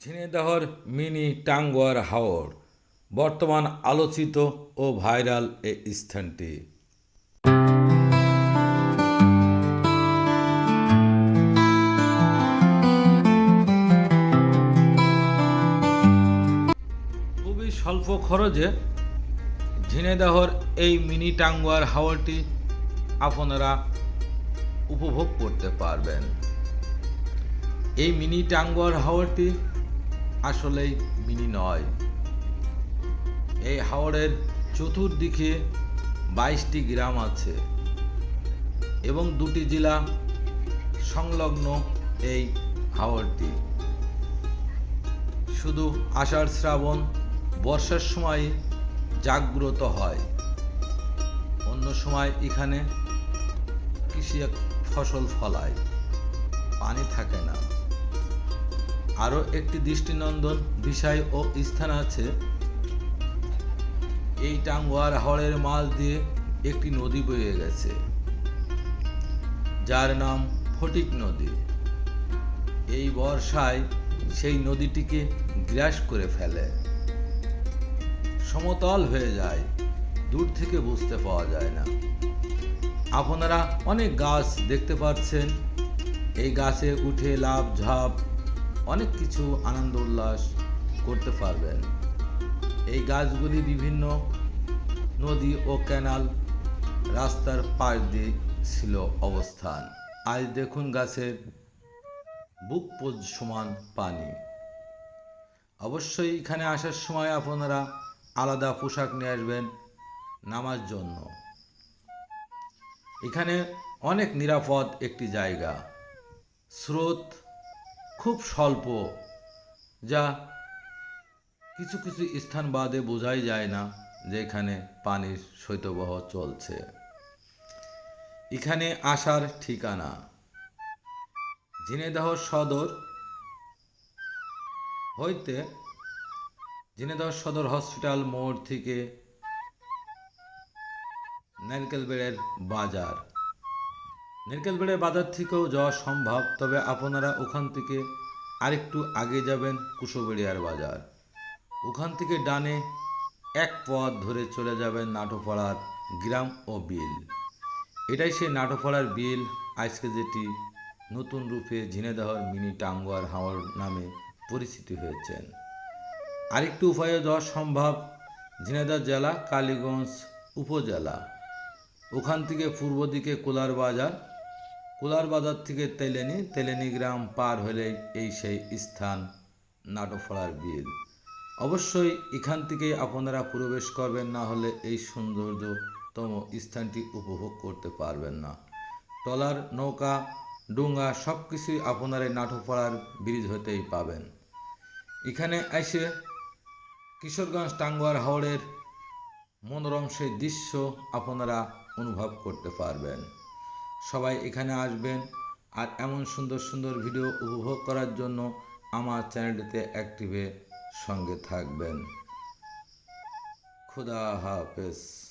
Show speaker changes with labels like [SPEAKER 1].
[SPEAKER 1] ঝিনেদাহর mini Tanguar Haor, বর্তমান আলোচিত ও viral এ স্থানটি। খুবই স্বল্প খরচে ঝিনেদাহর এই মিনি টাঙ্গুয়ার হাওরটি আপনারা উপভোগ করতে পারবেন। এই মিনি টাঙ্গুয়ার হাওরটি আসলেই মিনি নয়। এই হাওরের চতুর্দিকে বাইশটি গ্রাম আছে এবং দুটি জেলা সংলগ্ন এই হাওরটি। শুধু আষাঢ় শ্রাবণ বর্ষার সময় জাগ্রত হয়। অন্য সময় এখানে কৃষি ফসল ফলায়। পানি থাকে না। আরও একটি দৃষ্টিনন্দন বিষয় ও স্থান আছে। এই টাঙ্গুয়ার হাওড়ের মাছ দিয়ে একটি নদী বয়ে গেছে, যার নাম ফটিক নদী। এই বর্ষায় সেই নদীটিকে গ্রাস করে ফেলে। সমতল হয়ে যায়, দূর থেকে বুঝতে পাওয়া যায় না। আপনারা অনেক গাছ দেখতে পাচ্ছেন। এই গাছে উঠে লাভ ঝাপ অনেক কিছু আনন্দ উল্লাস করতে পারবেন। এই গাছগুলি বিভিন্ন নদী ও ক্যানাল রাস্তার পাশ দিয়ে ছিল অবস্থান। আজ দেখুন গাছের বুক সমান পানি। অবশ্যই এখানে আসার সময় আপনারা আলাদা পোশাক নিয়ে আসবেন নামার জন্য। এখানে অনেক নিরাপদ একটি জায়গা। স্রোত খুব স্বল্প, যা কিছু কিছু স্থান বাদে বোঝাই যায় না যে এখানে পানির শৈত্যবহ চলছে। এখানে আসার ঠিকানা। ঝিনেদহ সদর হইতে ঝিনেদহ সদর হসপিটাল মোড় থেকে নারকেলবেড়ের বাজার। নারকেলবেড়ের বাজার থেকেও যাওয়া সম্ভব, তবে আপনারা ওখান থেকে আরেকটু আগে যাবেন কুশোবেড়িয়ার বাজার। ওখান থেকে ডানে এক পথ ধরে চলে যাবেন নাটোপাড়ার গ্রাম ও বিল। এটাই সেই নাটোপাড়ার বিল, আজকে যেটি নতুন রূপে ঝিনেদহর মিনি টাঙ্গুয়ার হাওয়ার নামে পরিচিতি হয়েছেন। আরেকটু উপায়ে যাওয়া সম্ভব ঝিনেদহ জেলা, কালীগঞ্জ উপজেলা। ওখান থেকে পূর্ব দিকে কোলার বাজার কোলার বাজার থেকে তেলেনি তেলেনি গ্রাম পার হলেই এই সেই স্থান নাটোফড়ার বিল। অবশ্যই এখান থেকে আপনারা প্রবেশ করবেন, না হলে এই সৌন্দর্যতম স্থানটি উপভোগ করতে পারবেন না। টলার, নৌকা, ডুঙ্গা সব কিছুই আপনারা নাটোপাড়ার ব্রিজ হতেই পাবেন। এখানে এসে কিশোরগঞ্জ টাঙ্গুয়ার হাওড়ের মনোরম সেই দৃশ্য আপনারা অনুভব করতে পারবেন। সবাই এখানে আসবেন আর এমন সুন্দর সুন্দর ভিডিও উপভোগ করার জন্য আমার চ্যানেলটিতে অ্যাক্টিভে সঙ্গে থাকবেন। খুদা হাফেজ।